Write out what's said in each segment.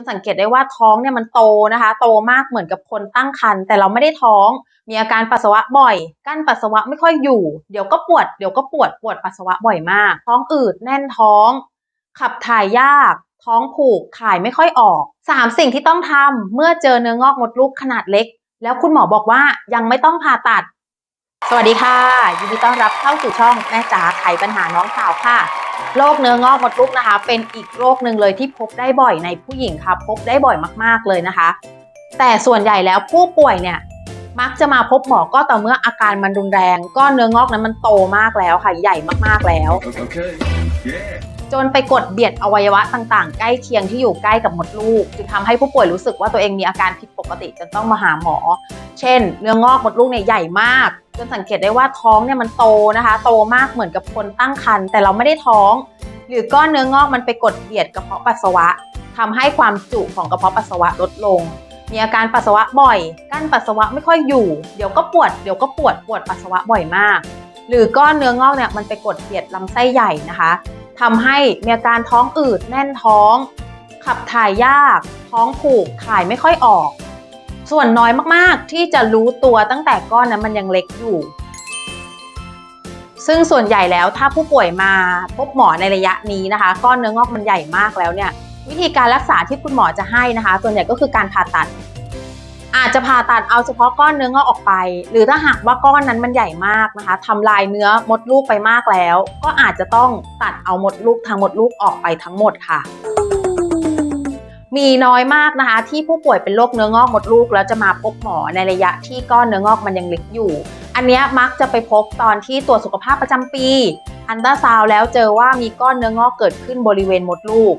นสังเกตได้ว่าท้องเนี่ยมันโตนะคะ โตมากเหมือนกับคนตั้งครรภ์แต่เราไม่ได้ท้อง มีอาการปัสสาวะบ่อย กั้นปัสสาวะไม่ค่อยอยู่ เดี๋ยวก็ปวด เดี๋ยวก็ปวด ปวดปัสสาวะบ่อยมาก ท้องอืด แน่นท้อง ขับถ่ายยาก ท้องผูก ถ่ายไม่ค่อยออกสามสิ่งที่ต้องทำเมื่อเจอเนื้องอกมดลูกขนาดเล็ก แล้วคุณหมอบอกว่ายังไม่ต้องผ่าตัด สวัสดีค่ะ ยินดีต้อนรับเข้าสู่ช่องแม่จ๋าไขปัญหาน้องสาวค่ะ โรคเนื้องอกมดลูกนะคะ เป็นอีกโรคหนึ่งเลยที่พบได้บ่อยในผู้หญิงค่ะ พบได้บ่อยมากๆเลยนะคะ แต่ส่วนใหญ่แล้วผู้ป่วยเนี่ยมักจะมาพบหมอก็ต่อเมื่ออาการมันรุนแรงก้อนเนื้องอกนั้นมันโตมากแล้วค่ะใหญ่มากๆแล้ว Okay. Yeah. จนไปกดเบียดอวัยวะต่างๆ ใกล้เคียงที่อยู่ใกล้กับมดลูกจึงทำให้ผู้ป่วยรู้สึกว่าตัวเองมีอาการผิดปกติจนต้องมาหาหมอ เช่น เนื้องอกมดลูกเนี่ยใหญ่มากจนสังเกตได้ว่าท้องเนี่ยมันโตนะคะ โตมากเหมือนกับคนตั้งครรภ์แต่เราไม่ได้ท้อง หรือก้อนเนื้องอกมันไปกดเบียดกระเพาะปัสสาวะทำให้ความจุของกระเพาะปัสสาวะลดลง มีอาการปัสสาวะบ่อย กั้นปัสสาวะไม่ค่อยอยู่ เดี๋ยวก็ปวด เดี๋ยวก็ปวดปวดปัสสาวะบ่อยมาก หรือก้อนเนื้องอกเนี่ยมันไปกดเบียดลำไส้ใหญ่นะคะ ทำให้มีอาการท้องอืดแน่นท้อง ขับถ่ายยาก ท้องผูกถ่ายไม่ค่อยออก ส่วนน้อยมากๆ ที่จะรู้ตัวตั้งแต่ก้อนนั้นมันยังเล็กอยู่ ซึ่งส่วนใหญ่แล้วถ้าผู้ป่วยมาพบหมอในระยะนี้นะคะ ก้อนเนื้องอกมันใหญ่มากแล้วเนี่ยวิธีการรักษาที่คุณหมอจะให้นะคะ ส่วนใหญ่ก็คือการผ่าตัด อาจจะผ่าตัดเอาเฉพาะก้อนเนื้องอกออกไป หรือถ้าหากว่าก้อนนั้นมันใหญ่มากนะคะทำลายเนื้อมดลูกไปมากแล้ว ก็อาจจะต้องตัดเอามดลูกทางมดลูกออกไปทั้งหมดค่ะมีน้อยมากนะคะ ที่ผู้ป่วยเป็นโรคเนื้องอกมดลูกแล้วจะมาพบหมอในระยะที่ก้อนเนื้องอกมันยังเล็กอยู่ อันนี้มักจะไปพบตอนที่ตรวจสุขภาพประจำปี อันตราซาวแล้วเจอว่ามีก้อนเนื้องอกเกิดขึ้นบริเวณมดลูก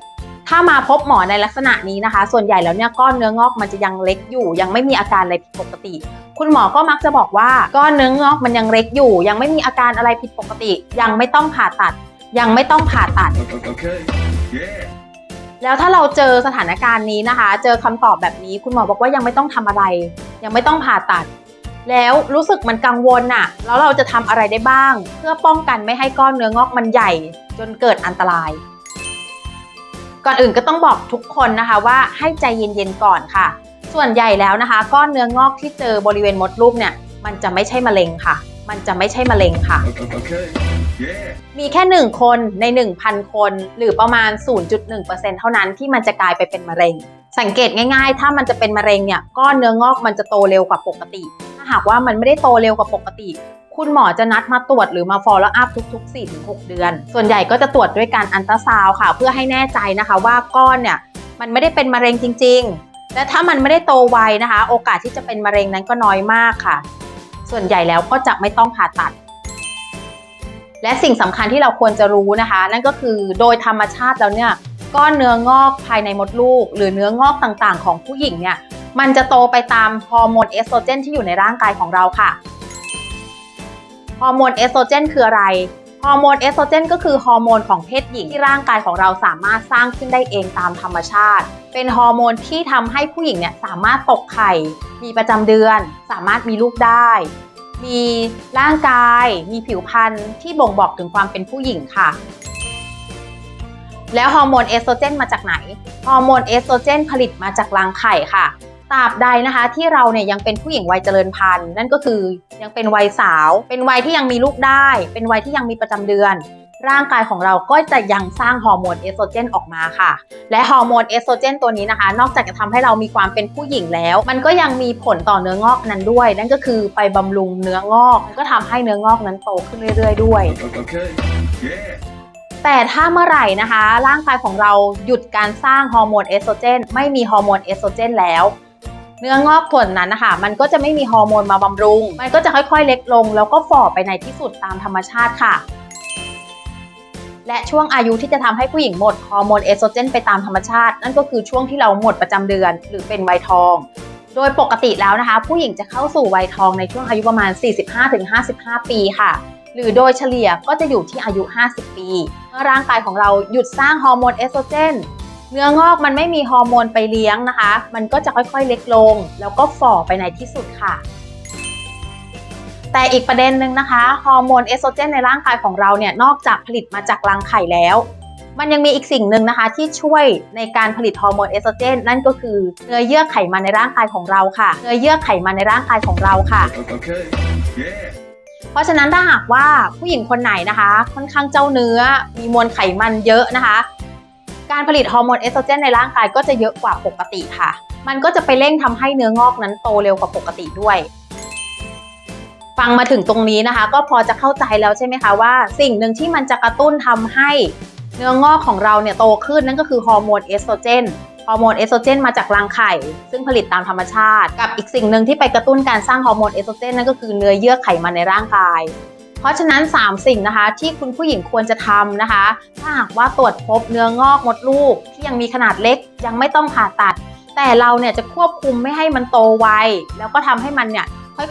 ถ้ามาพบหมอในลักษณะนี้นะคะ ส่วนใหญ่แล้วเนี่ยก้อนเนื้องอกมันจะยังเล็กอยู่ ยังไม่มีอาการอะไรผิดปกติ คุณหมอก็มักจะบอกว่าก้อนเนื้องอกมันยังเล็กอยู่ ยังไม่มีอาการอะไรผิดปกติ ยังไม่ต้องผ่าตัด ยังไม่ต้องผ่าตัด Okay. Yeah. แล้วถ้าเราเจอสถานการณ์นี้นะคะ เจอคำตอบแบบนี้ คุณหมอบอกว่ายังไม่ต้องทำอะไร ยังไม่ต้องผ่าตัด แล้วรู้สึกมันกังวลน่ะ แล้วเราจะทำอะไรได้บ้าง เพื่อป้องกันไม่ให้ก้อนเนื้องอกมันใหญ่ จนเกิดอันตราย ก่อนอื่นก็ต้องบอกทุกคนนะคะว่าให้ใจเย็นๆก่อนค่ะ ส่วนใหญ่แล้วนะคะ ก้อนเนื้องอกที่เจอบริเวณมดลูกเนี่ย มันจะไม่ใช่มะเร็งค่ะ มันจะไม่ใช่มะเร็งค่ะ Okay. Yeah. มีแค่ 1 คนใน 1,000 คน หรือประมาณ 0.1%เท่านั้นที่มันจะกลายไปเป็นมะเร็ง สังเกตง่ายๆ ถ้ามันจะเป็นมะเร็งเนี่ยก้อนเนื้องอกมันจะโตเร็วกว่าปกติ ถ้าหากว่ามันไม่ได้โตเร็วกว่าปกติ คุณหมอจะนัดมาตรวจหรือมา follow up ทุก ๆ 4-6 เดือน ส่วนใหญ่ก็จะตรวจด้วยการอันตราซาวค่ะ เพื่อให้แน่ใจนะคะว่าก้อนเนี่ยมันไม่ได้เป็นมะเร็งจริง ๆ และถ้ามันไม่ได้โตไวนะคะ โอกาสที่จะเป็นมะเร็งนั้นก็น้อยมากค่ะ ส่วนใหญ่แล้วก็จะไม่ต้องผ่าตัด และสิ่งสำคัญที่เราควรจะรู้นะคะ นั่นก็คือโดยธรรมชาติแล้วเนี่ยก้อนเนื้องอกภายในมดลูก หรือเนื้องอกต่างๆ ของผู้หญิงเนี่ยมันจะโตไปตามฮอร์โมนเอสโตรเจนที่อยู่ในร่างกายของเราค่ะ ฮอร์โมนเอสโตรเจนคืออะไร ฮอร์โมนเอสโตรเจนก็คือฮอร์โมนของเพศหญิงที่ร่างกายของเราสามารถสร้างขึ้นได้เองตามธรรมชาติ เป็นฮอร์โมนที่ทำให้ผู้หญิงเนี่ยสามารถตกไข่ มีประจำเดือน สามารถมีลูกได้ มีร่างกาย มีผิวพรรณที่บ่งบอกถึงความเป็นผู้หญิงค่ะแล้วฮอร์โมนเอสโตรเจนมาจากไหน ฮอร์โมนเอสโตรเจนผลิตมาจากรังไข่ค่ะ ตราบใดนะคะที่เราเนี่ยยังเป็นผู้หญิงวัยเจริญพันธุ์ นั่นก็คือยังเป็นวัยสาว เป็นวัยที่ยังมีลูกได้ เป็นวัยที่ยังมีประจำเดือน ร่างกายของเราก็จะยังสร้างฮอร์โมนเอสโตรเจนออกมาค่ะ และฮอร์โมนเอสโตรเจนตัวนี้นะคะ นอกจากจะทำให้เรามีความเป็นผู้หญิงแล้ว มันก็ยังมีผลต่อเนื้องอกนั้นด้วย นั่นก็คือไปบำรุงเนื้องอกมันก็ทำให้เนื้องอกนั้นโตขึ้นเรื่อย ๆ ด้วย Okay. Yeah. แต่ถ้าเมื่อไหร่นะคะ ร่างกายของเราหยุดการสร้างฮอร์โมนเอสโตรเจนไม่มีฮอร์โมนเอสโตรเจนแล้ว เนื้องอกส่วนนั้นนะคะมันก็จะไม่มีฮอร์โมนมาบำรุง มันก็จะค่อยๆเล็กลง แล้วก็ฝ่อไปในที่สุดตามธรรมชาติค่ะ และช่วงอายุที่จะทำให้ผู้หญิงหมดฮอร์โมนเอสโตรเจนไปตามธรรมชาติ นั่นก็คือช่วงที่เราหมดประจำเดือน หรือเป็นวัยทอง โดยปกติแล้วนะคะ ผู้หญิงจะเข้าสู่วัยทองในช่วงอายุประมาณ 45-55 ปีค่ะหรือโดยเฉลี่ยก็จะอยู่ที่อายุ 50 ปี เมื่อร่างกายของเราหยุดสร้างฮอร์โมนเอสโตรเจน เนื้องอกมันไม่มีฮอร์โมนไปเลี้ยงนะคะ มันก็จะค่อยๆเล็กลง แล้วก็ฝ่อไปในที่สุดค่ะ แต่อีกประเด็นหนึ่งนะคะฮอร์โมนเอสโตรเจนในร่างกายของเราเนี่ยนอกจากผลิตมาจากรังไข่แล้ว มันยังมีอีกสิ่งหนึ่งนะคะ ที่ช่วยในการผลิตฮอร์โมนเอสโตรเจนนั่นก็คือเนื้อเยื่อไขมันในร่างกายของเราค่ะเนื้อเยื่อไขมันในร่างกายของเราค่ะ Okay. Yeah. เพราะฉะนั้นถ้าหากว่าผู้หญิงคนไหนนะคะ ค่อนข้างเจ้าเนื้อมีมวลไขมันเยอะนะคะ การผลิตฮอร์โมนเอสโตรเจนในร่างกายก็จะเยอะกว่าปกติค่ะ มันก็จะไปเร่งทำให้เนื้องอกนั้นโตเร็วกว่าปกติด้วย ฟังมาถึงตรงนี้นะคะ ก็พอจะเข้าใจแล้วใช่ไหมคะว่า สิ่งหนึ่งที่มันจะกระตุ้นทำให้เนื้องอกของเราเนี่ยโตขึ้นนั่นก็คือฮอร์โมนเอสโตรเจนฮอร์โมนเอสโตรเจนมาจากรังไข่ ซึ่งผลิตตามธรรมชาติ กับอีกสิ่งหนึ่งที่ไปกระตุ้นการสร้างฮอร์โมนเอสโตรเจนนั่นก็คือเนื้อเยื่อไขมันในร่างกาย เพราะฉะนั้น 3 สิ่งนะคะที่คุณผู้หญิงควรจะทำนะคะ ถ้าหากว่าตรวจพบเนื้องอกมดลูก ที่ยังมีขนาดเล็กยังไม่ต้องผ่าตัด แต่เราเนี่ยจะควบคุมไม่ให้มันโตไวแล้วก็ทำให้มันเนี่ย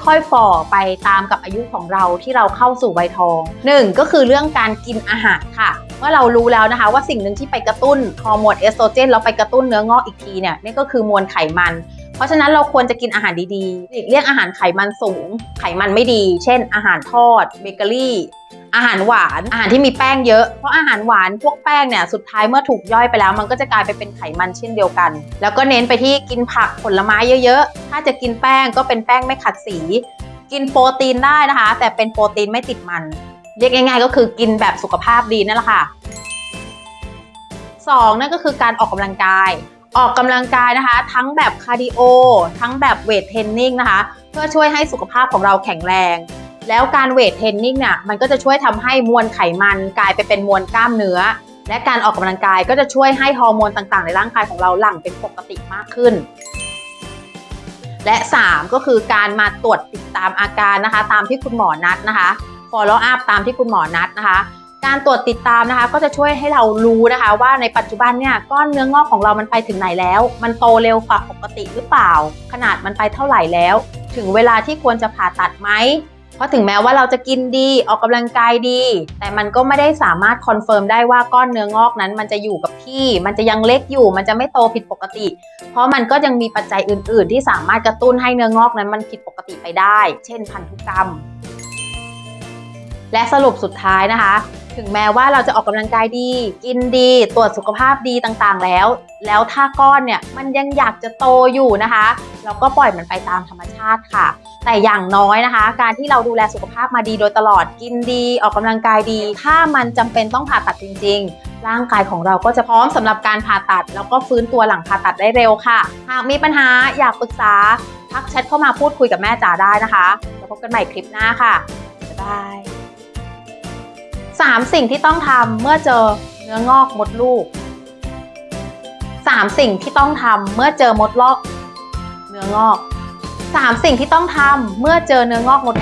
ค่อยๆฝ่อไปตามกับอายุของเราที่เราเข้าสู่วัยทองหนึ่งก็คือเรื่องการกินอาหารค่ะว่าเรารู้แล้วนะคะว่าสิ่งหนึ่งที่ไปกระตุ้นฮอร์โมนเอสโตรเจนแล้วไปกระตุ้นเนื้องอกอีกทีเนี่ยนี่ก็คือมวลไขมัน เพราะฉะนั้นเราควรจะกินอาหารดีๆหลีกเลี่ยงอาหารไขมันสูง ไขมันไม่ดี เช่น อาหารทอด เบเกอรี่ อาหารหวาน อาหารที่มีแป้งเยอะ เพราะอาหารหวานพวกแป้งเนี่ยสุดท้ายเมื่อถูกย่อยไปแล้ว มันก็จะกลายไปเป็นไขมันเช่นเดียวกัน แล้วก็เน้นไปที่กินผักผลไม้เยอะๆ ถ้าจะกินแป้งก็เป็นแป้งไม่ขัดสี กินโปรตีนได้นะคะ แต่เป็นโปรตีนไม่ติดมัน เรียกง่าย ๆ ก็คือกินแบบสุขภาพดีนั่นแหละค่ะสองนั่นก็คือการออกกำลังกาย ออกกำลังกายนะคะ ทั้งแบบคาร์ดิโอทั้งแบบเวทเทรนนิ่งนะคะ เพื่อช่วยให้สุขภาพของเราแข็งแรง แล้วการเวทเทรนนิ่งเนี่ยมันก็จะช่วยทำให้มวลไขมันกลายไปเป็นมวลกล้ามเนื้อ และการออกกำลังกายก็จะช่วยให้ฮอร์โมนต่างๆ ในร่างกายของเราหลั่งเป็นปกติมากขึ้น และ 3 ก็คือการมาตรวจติดตามอาการนะคะ ตามที่คุณหมอนัดนะคะ follow up ตามที่คุณหมอนัดนะคะ การตรวจติดตามนะคะ ก็จะช่วยให้เรารู้นะคะ ว่าในปัจจุบันเนี่ยก้อนเนื้องอกของเรามันไปถึงไหนแล้ว มันโตเร็วกว่าปกติหรือเปล่า ขนาดมันไปเท่าไหร่แล้ว ถึงเวลาที่ควรจะผ่าตัดไหมเพราะถึงแม้ว่าเราจะกินดีออกกำลังกายดี แต่มันก็ไม่ได้สามารถคอนเฟิร์มได้ว่าก้อนเนื้องอกนั้น มันจะอยู่กับที่ มันจะยังเล็กอยู่ มันจะไม่โตผิดปกติ เพราะมันก็ยังมีปัจจัยอื่น ๆ ที่สามารถกระตุ้นให้เนื้องอกนั้นมันผิดปกติไปได้ เช่น พันธุกรรม และสรุปสุดท้ายนะคะถึงแม้ว่าเราจะออกกำลังกายดี กินดี ตรวจสุขภาพดีต่างๆ แล้ว แล้วถ้าก้อนเนี่ยมันยังอยากจะโตอยู่นะคะ เราก็ปล่อยมันไปตามธรรมชาติค่ะ แต่อย่างน้อยนะคะ การที่เราดูแลสุขภาพมาดีโดยตลอด กินดี ออกกำลังกายดี ถ้ามันจำเป็นต้องผ่าตัดจริง ๆ ร่างกายของเราก็จะพร้อมสำหรับการผ่าตัด แล้วก็ฟื้นตัวหลังผ่าตัดได้เร็วค่ะ หากมีปัญหาอยากปรึกษาทักแชทเข้ามาพูดคุยกับแม่จ๋าได้นะคะแล้วพบกันใหม่คลิปหน้าค่ะบ๊ายบาย สามสิ่งที่ต้องทำเมื่อเจอเนื้องอกมดลูกสามสิ่งที่ต้องทำเมื่อเจอมดลอก เนื้องอกสามสิ่งที่ต้องทำเมื่อเจอเนื้องอกมด